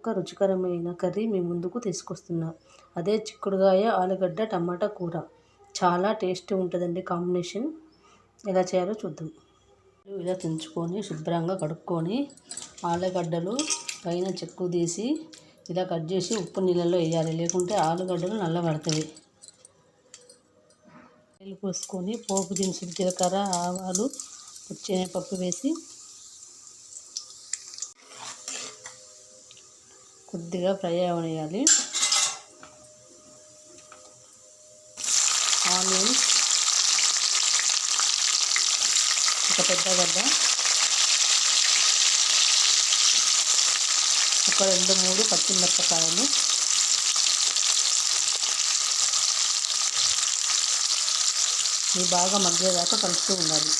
ఒక రుచికరమైన కర్రీ మీ ముందుకు తీసుకొస్తున్నా. అదే చిక్కుడుకాయ ఆలుగడ్డ టమాటా కూర. చాలా టేస్టీ ఉంటుందండి కాంబినేషన్. ఎలా చేయాలో చూద్దాం. ఇలా తెంచుకొని శుభ్రంగా కడుక్కొని ఆలుగడ్డలు పైన చెక్కు తీసి ఇలా కట్ చేసి ఉప్పు నీళ్ళలో వేయాలి. లేకుంటే ఆలుగడ్డలు నల్లబడతాయి. నీళ్ళు పోసుకొని పోపు దినుసులు జీలకర్ర ఆవాలు పప్పు వేసి కొద్దిగా ఫ్రై అవనియాలి ఆనియన్స్. ఒక పెద్ద గడ్డ. ఒక రెండు మూడు పచ్చిమిరపకాయలు. ఇవి బాగా మగ్గేదాకా కలుపుతూ ఉండాలి.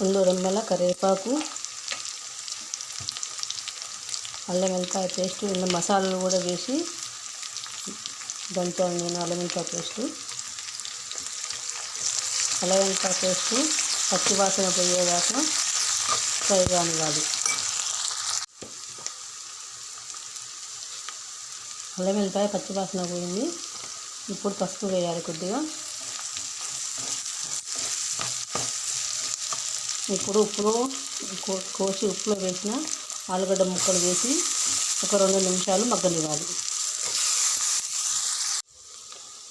రెండు రెమ్మల కరివేపాకు. అల్లం వెల్లిపాయ పేస్ట్ ఇందులో మసాలాలు కూడా వేసి దంచాను నేను అల్లం వెల్లిపాయ పేస్టు. అల్లం వెల్లిపాయ పేస్టు పచ్చి వాసన పోయేదాకా ఫ్రై కానివ్వాలి. అల్లం వెల్లిపాయ పచ్చి వాసన పోయింది. ఇప్పుడు పసుపు వేయాలి కొద్దిగా. ఇప్పుడు ఉప్పులో కోసి ఉప్పులో వేసిన ఆలుగడ్డ ముక్కలు వేసి ఒక రెండు నిమిషాలు మగ్గనివ్వాలి.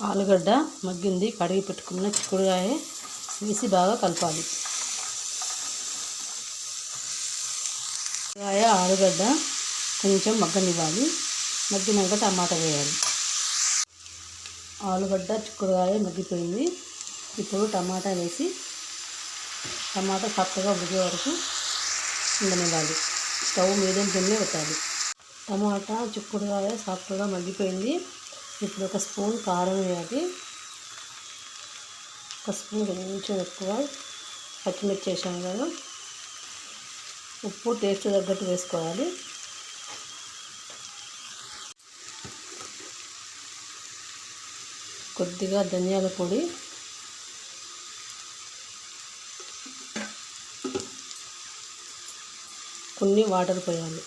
ఆలుగడ్డ మగ్గింది కడిగి పెట్టుకున్న చిక్కుడుకాయ వేసి బాగా కలపాలి. కాయ ఆలుగడ్డ కొంచెం మగ్గనివ్వాలి. మగ్గినాక టమాటా వేయాలి. ఆలుగడ్డ చిక్కుడుకాయ మగ్గిపోయింది. ఇప్పుడు టమాటా వేసి టమాటా చక్కగా ఉడికే వరకు ఉండనివ్వాలి. స్టవ్ మీడియం ఫ్లేమ్లో పెట్టాలి. టమాటా చిక్కుడుకాయ సాఫ్ట్గా మగ్గిపోయింది. ఇప్పుడు ఒక స్పూన్ కారం వేయాలి. ఒక స్పూన్ కొంచెం ఎక్కువ పచ్చిమిర్చి వేసాం కదా. ఉప్పు టేస్ట్ తగ్గట్టు వేసుకోవాలి. కొద్దిగా ధనియాల పొడి కొన్ని వాటర్ పోయాలి.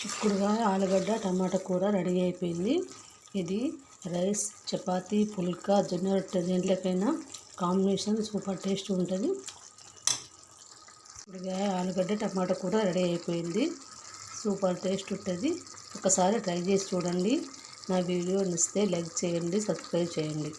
చిక్కుడుగా ఆలుగడ్డ టమాటా కూర రెడీ అయిపోయింది. ఇది రైస్ చపాతి పుల్కా జొన్న రొట్టె దేంట్లకైనా కాంబినేషన్ సూపర్ టేస్ట్ ఉంటుంది. చిక్కుడుకాయ ఆలుగడ్డ టమాటా కూర రెడీ అయిపోయింది. సూపర్ టేస్ట్ ఉంటుంది. ఒకసారి ట్రై చేసి చూడండి. నా వీడియో నచ్చితే లైక్ చేయండి సబ్స్క్రైబ్ చేయండి.